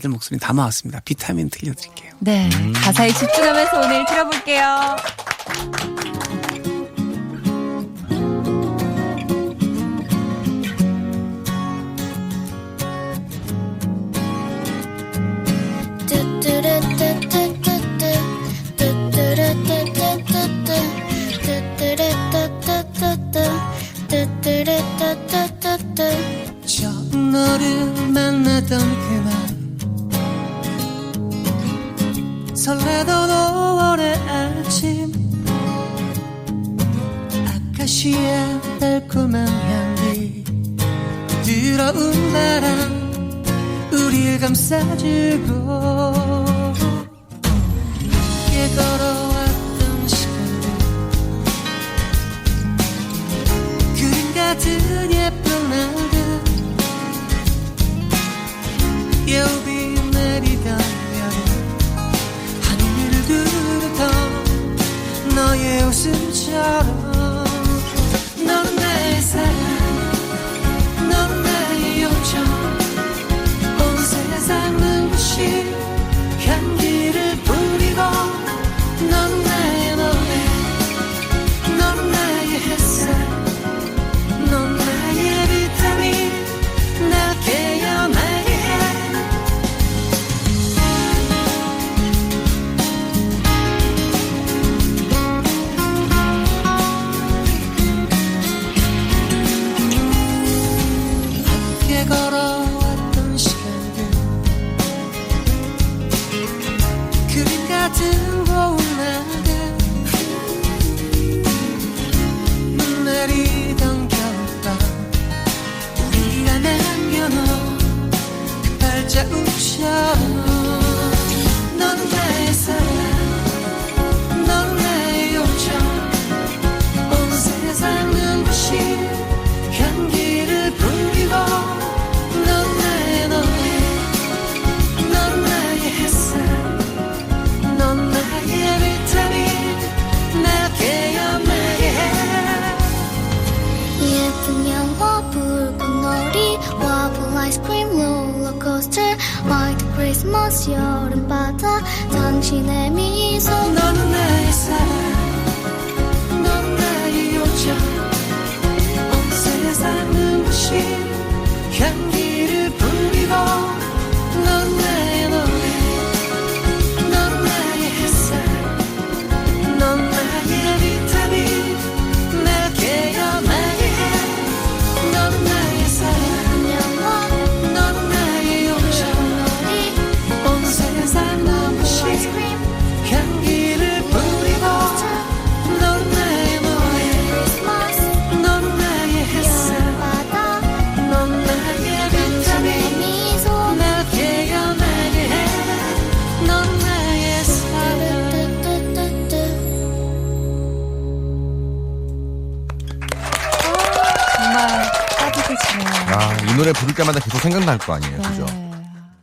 아이들 목소리 담아왔습니다. 비타민 들려드릴게요. 네. 음. 가사에 집중하면서 오늘 들어볼게요. 처음 너를 만났던 그날 설레던 5월의 아침. 아카시아 달콤한 향기. 부드러운 바람 우릴 감싸주고 눈부신 향기를 뿌리고 넌 나의 노래 넌 나의 햇살 넌 나의 비타민 날 깨어나게 해. 함께 걸어 아이스크림 롤러코스터 화이트 크리스마스 여름바다 당신의 미소. 너는 나의 사랑 아, 이 노래 부를 때마다 계속 생각날 거 아니에요. 그죠? 네.